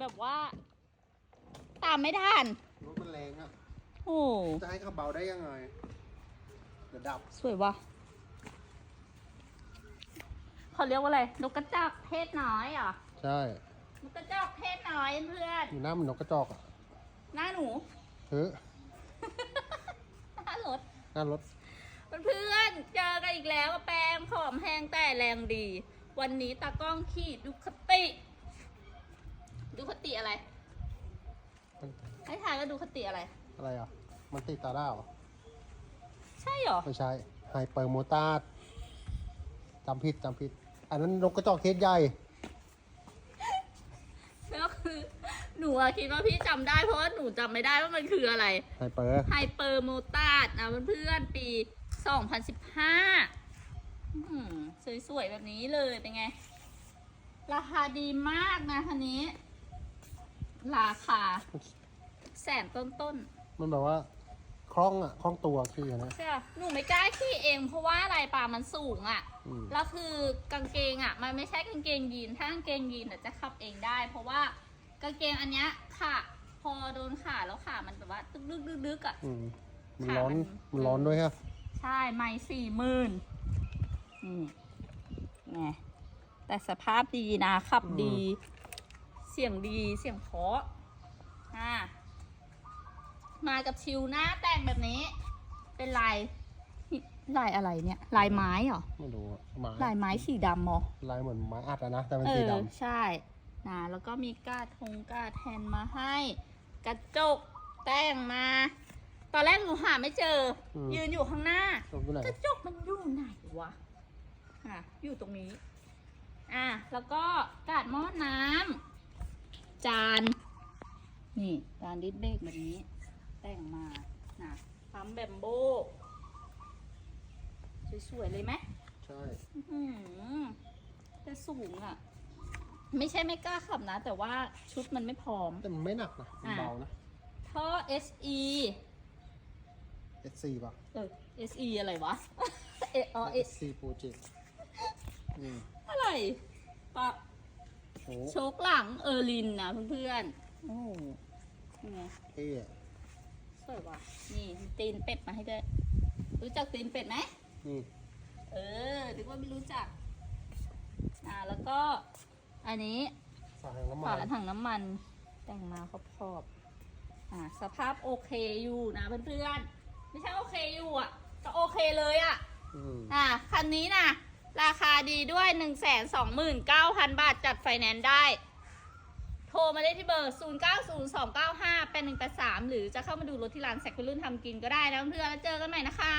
แบบว่า ตามไม่ทันรถมันแรงอะ โอ้จะให้ขับเบาได้ยังไงเดี๋ยวดับ สวยว่ะเขาเรียกว่าอะไร นกกระจอกเพศน้อยเหรอใช่นกกระจอกเพศน้อยเพื่อน อยู่หน้ามันนกกระจอกอะหน้าหนู เฮ้ยหน้ารถ หน้ารถ เพื่อนๆเจอกันอีกแล้วกับแปลงผอมแห้งแต่แรงดี วันนี้ตากล้องขี่ดูคติ ดูคติอะไรมันให้ทายว่าดูคติอะไร อะไรอะ มันติดตาด้าเหรอ ใช่เหรอ ไม่ใช่ไฮเปอร์โมตาร์จำผิดจำผิด อันนั้นนกกระจอกเทศใหญ่ก็คือ หนูอะคิดว่าพี่จำได้เพราะว่าหนูจำไม่ได้ว่ามันคืออะไร ไฮเปอร์ ไฮเปอร์โมตาร์ดนะเพื่อนๆ ปี 2015อื้อหือสวยๆ แบบนี้เลยเป็นไง ราคาดีมากนะคันนี้ ราคา แสนต้นๆมันแบบว่าคล่องอะคล่องตัวขี่อะนะใช่ปะหนูไม่กล้าขี่เองเพราะว่าอะไรป่ามันสูงอะ่ะ อืม แล้วคือกางเกงอะ่ะ มันไม่ใช่กางเกงยีนถ้ากางเกงยีนอะจะขับเองได้ เพราะว่ากางเกงอันเนี้ยขาพอโดนขาแล้วขามันแบบว่าตึกดึกดึกดึกอะ อืมมันร้อนค่ะมัน มันร้อนด้วยฮะใช่ไม่สี่หมื่นนี่ไงแต่สภาพดีนะขับดีเสียงดีเสียงเพราะอ่ามากับชิวหน้าแต่งแบบนี้ เป็นลายนี่ลายอะไรเนี่ย ลายไม้เหรอไม่รู้อะไม้ลายไม้สีดำเหรอลายเหมือนไม้อัดอะนะแต่มันเอสีอดใช่นะแล้วก็มีกาทงกาแทนมาให้ กระจกแต่งมา ตอนแรกหนูหาไม่เจออยืนอยู่ข้างหน้าำตรงที่ไหนกระจกมันอยู่ไหนวะอะอยู่ตรงนี้ อะแล้วก็กาดหม้อน้ำ จาน นี่จานดิสเบรกแบบนี้ แต่งมานะปั๊มแบมโบสวยๆเลยไหมใช่อื้อหือแต่สูงอะ ไม่ใช่ไม่กล้าขับนะ แต่ว่าชุดมันไม่พร้อม แต่มันไม่หนักนะมันอะเบานะท่อ SE S4 ป่ะ เออ SE อะไรวะ เอออ๋อ S S4 Project อืมอะไรปะ โอ้โชคหลังเออร์ลินนะเพื่อนๆโอ้โหนี่ไงเท่อะสวยว่ะนี่มีตีนเป็ดมาให้ด้วยรู้จักตีนเป็ดไหม นี่เออนึกว่าไม่รู้จัก อ่า แล้วก็ อันนี้สายน้ำมัฝานถังน้ำมัน แต่งมาขอบๆอ่า สภาพโอเคอยู่นะเพื่อนๆ ไม่ใช่โอเคอยู่อะ ก็โอเคเลยอะ อืมอะคันนี้นะ ราคาดีด้วย 1 2 9 0 0 0 บาทจัดไฟแนนซ์ได้ โทรมาได้ที่เบอร์ 0 9 0 2 9 5 8 1 8 3 หรือจะเข้ามาดูรถที่ร้านแซกคุรุ่นทำกินก็ได้นะเพื่อนแล้วเจอกันใหม่นะคะ